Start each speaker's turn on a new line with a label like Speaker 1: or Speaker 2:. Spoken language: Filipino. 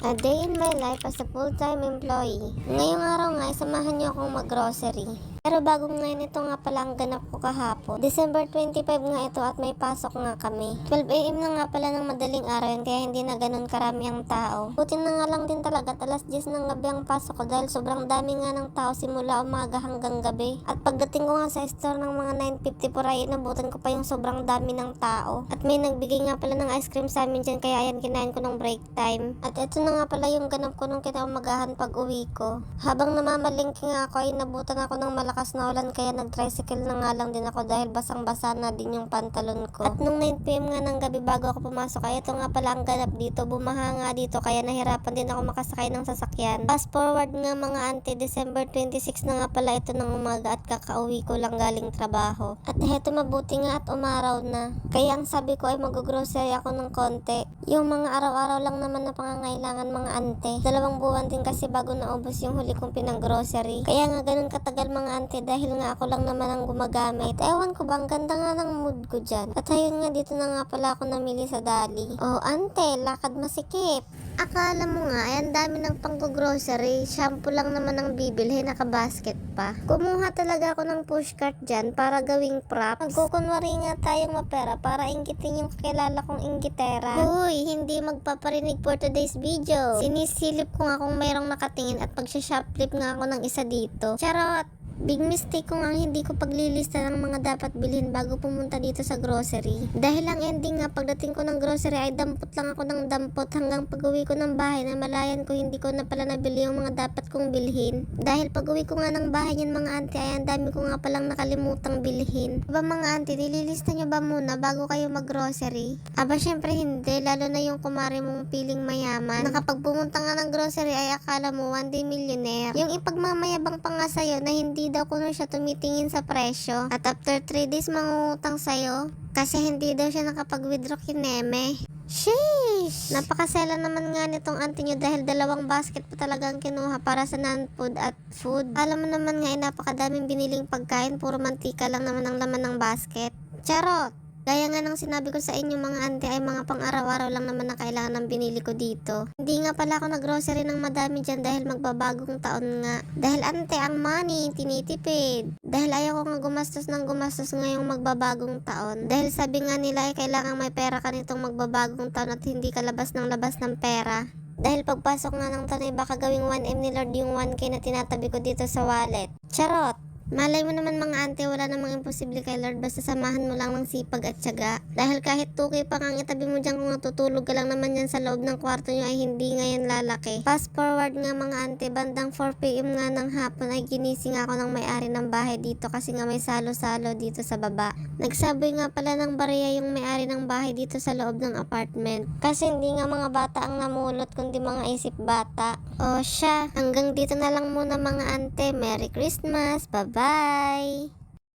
Speaker 1: A day in my life as a full-time employee. Ngayong araw nga, isamahan niyo akong mag-grocery. Pero bago ngayon, ito nga pala ang ganap ko kahapon. December 25 nga ito at may pasok nga kami. 12am na nga pala ng madaling araw yun, kaya hindi na ganun karami ang tao. Buti na nga lang din talaga, at alas 10 ng gabi ang pasok ko dahil sobrang dami nga ng tao simula umaga hanggang gabi. At pagdating ko nga sa store ng mga 9.54 ay inabutan ko pa yung sobrang dami ng tao. At may nagbigay nga pala ng ice cream sa amin dyan, kaya ayan kinain ko ng break time. At ito na nga pala yung ganap ko nung kinaumagahan pag uwi ko. Habang namamalingki nga ako ay nabutan ako ng malakas na ulan kaya nag-tricycle na nga lang din ako dahil basang-basa na din yung pantalon ko. At nung 9pm nga ng gabi bago ako pumasok ay ito nga pala ang ganap dito. Bumaha nga dito kaya nahirapan din ako makasakay ng sasakyan. Fast forward nga mga ante December 26 na nga pala ito ng umaga at kakauwi ko lang galing trabaho. At heto mabuti nga at umaraw na. Kaya ang sabi ko ay mag-grocery ako ng konti. Yung mga araw-araw lang naman na pangangailangan mga ante. Dalawang buwan din kasi bago naubos yung huli kong pinang-grocery. Kaya nga ganun katagal mga ante dahil nga ako lang naman ang gumagamit. Ewan ko ba, ang ganda nga ng mood ko dyan. At ayun nga dito na nga pala ako namili sa Dali. Oh ante, lakad masikip. Akala mo nga, ay ang dami ng pang-grocery. Shampoo lang naman ang bibilhin, nakabasket pa. Kumuha talaga ako ng pushcart dyan para gawing props. Magkukunwari nga tayong mapera para inggitin yung kakilala kong inggitera. Uy, hindi magpaparinig for today's video. Sinisilip ko nga kung mayroong nakatingin at pagsha-shoplift nga ako ng isa dito. Charot! Big mistake ko nga hindi ko paglilista ng mga dapat bilhin bago pumunta dito sa grocery. Dahil ang ending nga pagdating ko ng grocery ay dampot lang ako ng dampot hanggang pag-uwi ko ng bahay na malayan ko hindi ko na pala nabili yung mga dapat kong bilhin. Dahil pag-uwi ko nga ng bahay yan mga auntie ay ang dami ko nga palang nakalimutang bilhin. Aba mga auntie, nililista nyo ba muna bago kayo mag-grocery? Aba syempre hindi, lalo na yung kumari mong piling mayaman. Na kapag pumunta nga ng grocery ay akala mo one day millionaire. Yung ipagmamayabang pa nga sa'yo na hindi daw kuno siya tumitingin sa presyo. At after 3 days mangungutang sa'yo, kasi hindi daw siya nakapag-withdraw kineme. Sheesh! Napakasela naman nga nitong auntie nyo dahil dalawang basket pa talagang kinuha para sa non-food at food. Alam mo naman nga ay napakadaming biniling pagkain, puro mantika lang naman ang laman ng basket. Charot! Gaya nga ng sinabi ko sa inyo mga ante ay mga pang araw-araw lang naman na kailangan ng binili ko dito. Hindi nga pala ako nag-grocery ng madami dyan dahil magbabagong taon nga. Dahil ante ang money, tinitipid. Dahil ayaw ko nga gumastos ng gumastos ngayong magbabagong taon. Dahil sabi nga nila ay kailangan may pera ka nitong magbabagong taon at hindi ka labas ng labas ng pera. Dahil pagpasok nga ng taon ay baka gawing 1M ni Lord yung 1K na tinatabi ko dito sa wallet. Charot! Malay mo naman mga ante, wala namang imposible kay Lord basta samahan mo lang ng sipag at tiyaga. Dahil kahit 2K pa kang itabi mo dyan kung natutulog ka lang naman yan sa loob ng kwarto nyo ay hindi ngayon lalaki. Fast forward nga mga ante, bandang 4pm nga ng hapon ay ginising ako ng may-ari ng bahay dito kasi nga may salo-salo dito sa baba. Nagsaboy nga pala ng bariya yung may-ari ng bahay dito sa loob ng apartment. Kasi hindi nga mga bata ang namulot kundi mga isip bata. O siya, hanggang dito na lang muna mga ante. Merry Christmas! Bye.